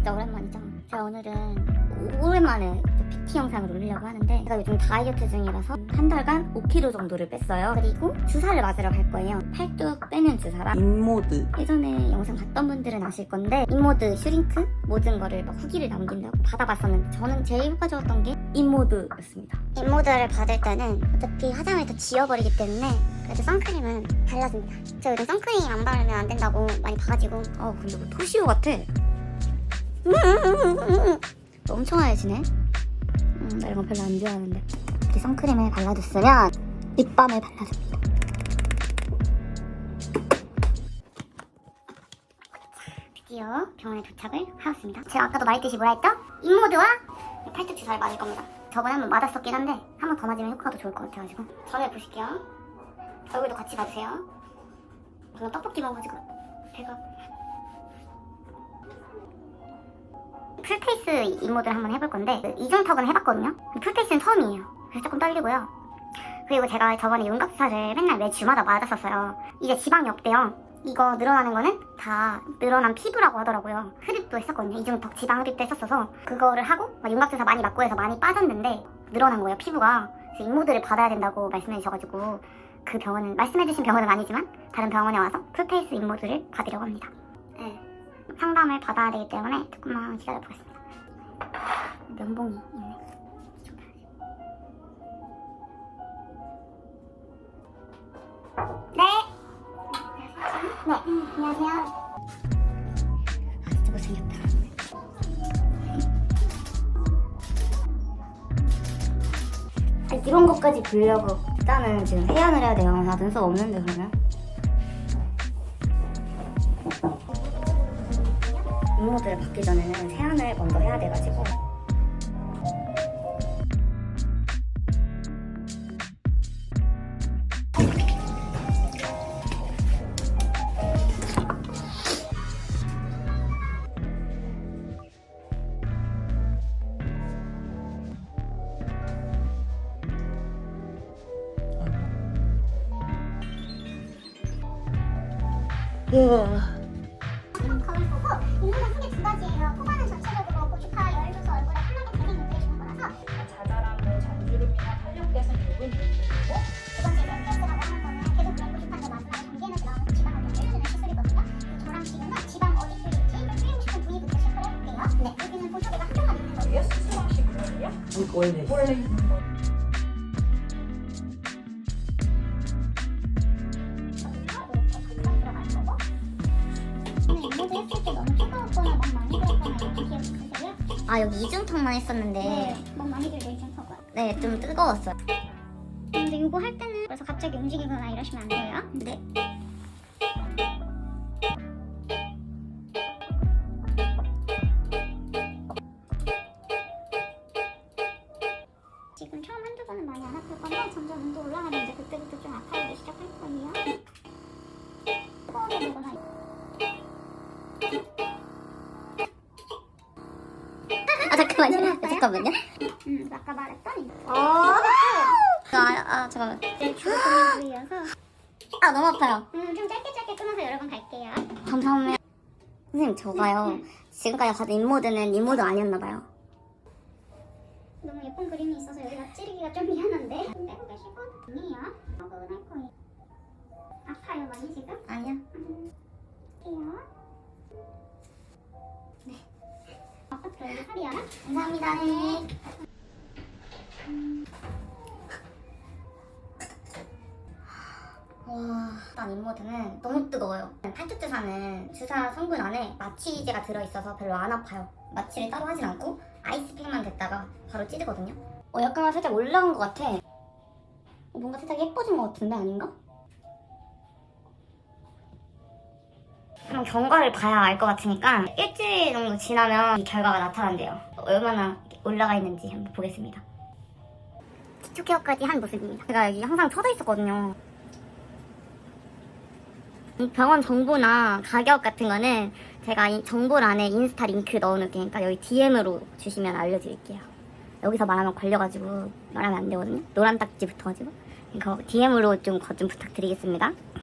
진짜 오랜만이죠. 제가 오늘은 오랜만에 PT 영상을 올리려고 하는데 제가 요즘 다이어트 중이라서 한 달간 5kg 정도를 뺐어요. 그리고 주사를 맞으러 갈 거예요. 팔뚝 빼는 주사랑 인모드 예전에 영상 봤던 분들은 아실 건데 인모드 슈링크 모든 거를 막 후기를 남긴다고 받아봤었는데 저는 제일 효과좋았던 게 인모드였습니다. 인모드를 받을 때는 어차피 화장을 다 지워버리기 때문에 그래도 선크림은 발라줍니다. 저 요즘 선크림 안 바르면 안 된다고 많이 봐가지고 어 근데 뭐 토시오 같아. 엄청 하얘지네. 음, 나 이런 거 별로 안 좋아하는데 이렇게 선크림을 발라줬으면 립밤을 발라줍니다. 드디어 병원에 도착을 하였습니다. 제가 아까도 말했듯이 뭐라 했죠? 인모드와 팔뚝 주사를 맞을 겁니다. 저번에 한 번 맞았었긴 한데 한 번 더 맞으면 효과가 더 좋을 것 같아가지고 전에 보실게요. 얼굴도 같이 봐주세요. 방금 떡볶이 먹어가지고 배가 풀페이스 인모드를 한번 해볼 건데 그 이중턱은 해봤거든요. 풀페이스는 처음이에요. 그래서 조금 떨리고요. 그리고 제가 저번에 윤곽주사를 맨날 매 주마다 맞았었어요. 이제 지방이 없대요. 이거 늘어나는 거는 다 늘어난 피부라고 하더라고요. 흡입도 했었거든요. 이중턱 지방 흡입도 했었어서 그거를 하고 막 윤곽주사 많이 맞고 해서 많이 빠졌는데 늘어난 거예요. 피부가. 그래서 인모드를 받아야 된다고 말씀해 주셔가지고 그 병원은 말씀해 주신 병원은 아니지만 다른 병원에 와서 풀페이스 인모드를 받으려고 합니다. 네. 상담을 받아야 되기 때문에 조금만 기다려 보겠습니다. 면봉이 있네. 네. 네, 안녕하세요. 아, 진짜 못생겼다. 아, 이런 것까지 보려고 일단은 지금 해안을 해야 돼요. 나 눈썹 없는데 그러면. 임무들을 받기 전에는 세안을 먼저 해야 돼가지고. 음, 두 가지예요. 후반은 전체적으로 고주파 열줘서 얼굴에 환하게 되게 느껴지는 거라서 자잘한 잔주름이나 탄력 개선 요근 있고 두 번째 렌즈라고 하는 거는 계속 그런 고주파인데 마지막에 전개에서 나오는 지방을 좀 빼주는 시술이거든요. 저랑 지금은 지방 어디 좀 줄이고 싶은 부위부터 시작을 해볼게요. 네, 여기는 보조개가 한쪽만 있는 거예요. 이게 수수방식이거든요. 원래 원래 있는 거. 아 여기 이중턱만 했었는데 네, 막 많이 들고 있는 거고요. 네좀 뜨거웠어요. 근데 이거 할 때는 그래서 갑자기 움직이거나 이러시면 안 돼요. 네. 아 잠깐만요. 잠깐만요. 음, 아까 말했던 이거. 아, 아 잠깐만. 내 주로 고민 부위여서 아 너무 아파요. 음, 좀 짧게 짧게 끊어서 여러 번 갈게요. 감사합니다. 선생님 저가요. 지금까지 받은 인모드는 인모드 아니었나 봐요. 너무 예쁜 그림이 있어서 여기다 찌르기가 좀 미안한데 좀 빼고 계시고 아니에요. 어긋날 거예 살이야? 감사합니다. 네. 와, 일단 인모드는 너무 뜨거워요. 팔뚝 주사는 주사 성분 안에 마취제가 들어있어서 별로 안 아파요. 마취를 따로 하진 않고 아이스팩만 됐다가 바로 찌르거든요. 어, 약간 살짝 올라온 것 같아. 어, 뭔가 살짝 예뻐진 것 같은데 아닌가? 한번 경과를 봐야 알 것 같으니까 일주일 정도 지나면 이 결과가 나타난대요. 얼마나 올라가 있는지 한번 보겠습니다. 기초 케어까지 한 모습입니다. 제가 여기 항상 쳐져 있었거든요. 이 병원 정보나 가격 같은 거는 제가 이 정보란에 인스타 링크 넣어놓으니까 여기 DM으로 주시면 알려드릴게요. 여기서 말하면 걸려가지고 말하면 안 되거든요. 노란 딱지 붙어가지고. 이거 DM으로 좀 거 좀 부탁드리겠습니다.